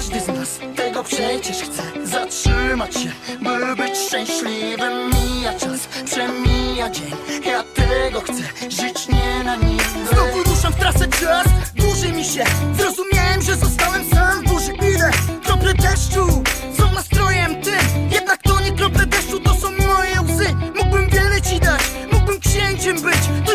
Każdy z nas tego przecież chce. Zatrzymać się, by być szczęśliwym. Mija czas, przemija dzień. Ja tego chcę, żyć nie na nim Znowu ruszam w trasę czas, dłuży mi się. Zrozumiałem, że zostałem sam w burzy. Ile krople deszczu. Są nastrojem tym. Jednak to nie krople deszczu, to są moje łzy. Mógłbym wiele ci dać, mógłbym księciem być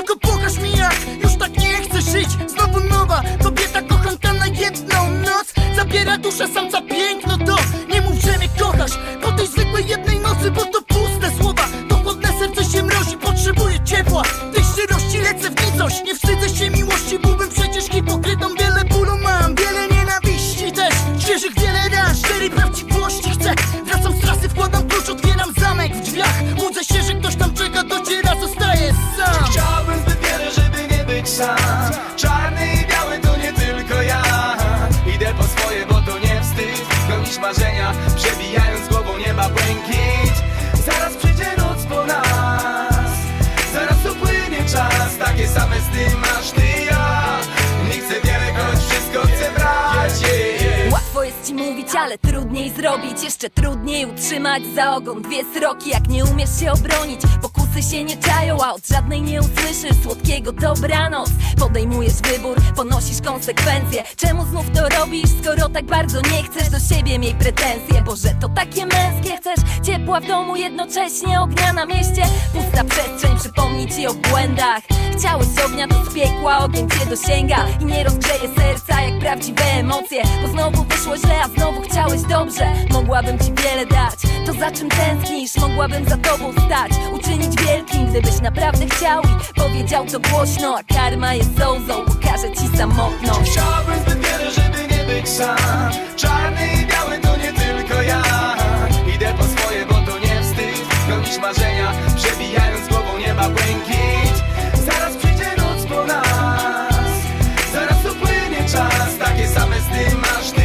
Zabiera duszę samca piękno to Nie mów, że mnie kochasz. Po tej zwykłej jednej nocy, bo to puste słowa. To chłodne serce się mrozi, potrzebuje ciepła. Tej szczerości lecę w nicość Nie wstydzę się miłości, byłbym przecież hipokrytą Wiele bólu mam, wiele nienawiści też Świeżych wiele ran, cztery prawdziwości chcę. Wracam z trasy, wkładam klucz, otwieram zamek w drzwiach. Łudzę się, że ktoś tam czeka, dociera, zostaję sam. Chciałbym zbyt wiele, żeby nie być sam. Czarny marzenia, przebijając głową nieba błękit Zaraz przyjdzie noc po nas Zaraz upłynie czas Takie same sny masz ty ja. Nie chcę wiele, choć wszystko chcę brać. Łatwo jest ci mówić, ale trudniej zrobić. Jeszcze trudniej utrzymać za ogon dwie sroki. Jak nie umiesz się obronić, pokusy się nie czają A od żadnej nie usłyszysz słodkiego dobranoc. Podejmujesz wybór, ponosisz konsekwencje. Czemu znów to robisz, skoro tak bardzo nie chcesz do siebie miej pretensje? Boże, to takie męskie Chcesz ciepła w domu, jednocześnie ognia na mieście. Pusta przestrzeń przypomni ci o błędach. Chciałeś ognia, to z piekła ogień cię dosięga. I nie rozgrzeje serca jak prawdziwe emocje. Bo znowu wyszło źle, a znowu chciałeś dobrze. Mogłabym ci wiele dać, za czym tęsknisz Mogłabym za tobą stać, uczynić wielkim Gdybyś naprawdę chciał i powiedział to głośno A karma jest zołzą, pokaże ci samotność. Chciałbym zbyt wiele, żeby nie być sam. Czarny i biały to nie tylko ja. Idę po swoje, bo to nie wstyd. Gonić marzenia, przebijając głową nieba błękit. Zaraz przyjdzie noc po nas. Zaraz upłynie czas Takie same sny masz ty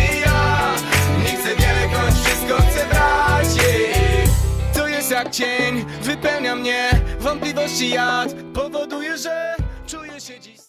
jak cień, wypełnia mnie Wątpliwości jad. Powoduje, że czuję się dziś